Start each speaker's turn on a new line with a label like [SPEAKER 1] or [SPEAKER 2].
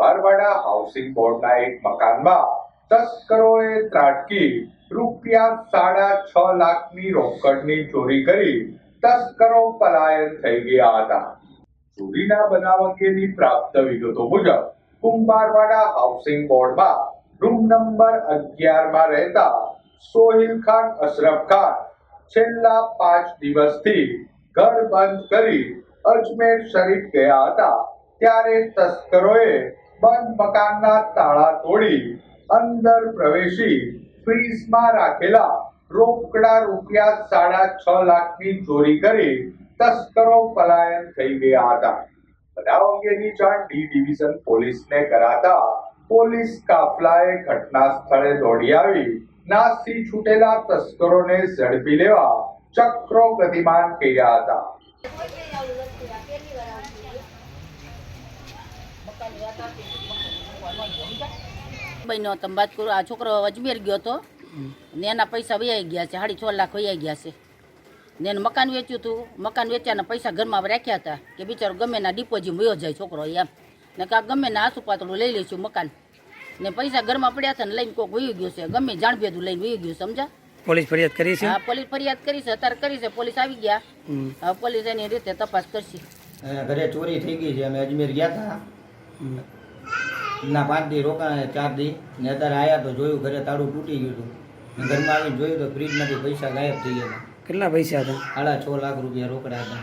[SPEAKER 1] બારવાડા housing બોર્ડના એક મકાનમાં તસ્કરોએ ત્રાટકી, રૂપિયા સાડા છ લાખની રોકડની ચોરી કરી તસ્કરો પલાયન થઈ ગયા હતા. ચોરીના બનાવ અંગેની પ્રાપ્ત વિગતો મુજબ કુંભારવાડા હાઉસિંગ બોર્ડમાં રૂમ નંબર અગિયારમાં રહેતા સોહિલ ખાન, અશરફ ખાન છેલ્લા પાંચ દિવસથી ઘર બંધ કરી અજમેર શરીફ ગયા હતા. ત્યારે તસ્કરોએ બંધ મકાનના તાળા તોડી અંદર પ્રવેશી ફ્રીઝમાં રાખેલા રોકડા રૂપિયા સાડા છ લાખની ચોરી કરી તસ્કરો પલાયન થઈ ગયા હતા. બનાવ અંગેની જાણ ડી ડિવિઝન પોલીસને કરાતા પોલીસ કાફલાએ ઘટના સ્થળે દોડી આવી. નાસી છૂટેલા તસ્કરોને ઝડપી લેવા ચક્રો ગતિમાન કર્યા હતા.
[SPEAKER 2] બહેનો વાત આ છોકરો અજમેર ગયો હતો. ને એના પૈસા વૈયા ગયા છે સાડી છ લાખ વૈયા ગયા છે. ને એને મકાન વેચ્યું હતું મકાન વેચ્યાના પૈસા ઘરમાં રાખ્યા હતા કે બિચારો ગમે ના ડિપોઝિટ વયો જાય છોકરો એમ. ને કાં ગમે ના આસુ પાતળું લઈ લઈશું મકાન. ને પૈસા ઘરમાં પડ્યા હતા ને લઈને કોક વયું ગયું છે ગમે જાણભેદું લઈને વયું ગયું સમજા?
[SPEAKER 3] પોલીસ ફરિયાદ કરી છે?
[SPEAKER 2] હા પોલીસ ફરિયાદ કરી છે અત્યારે કરી છે પોલીસ આવી ગયા. પોલીસ એની રીતે તપાસ કરશે.
[SPEAKER 4] ઘરે ચોરી થઈ ગઈ છે અમે અજમેર ગયા હતા. ના પાંચ દી રોકાણા ચાર દી. ને અત્યારે આવ્યા તો જોયું ઘરે તાળું તૂટી ગયું હતું. ઘરમાં આવીને જોયું તો ફ્રીજમાંથી પૈસા ગાયબ થઈ ગયા
[SPEAKER 3] કેટલા પૈસા હતા?
[SPEAKER 4] સાડા છ લાખ રૂપિયા રોકડા હતા.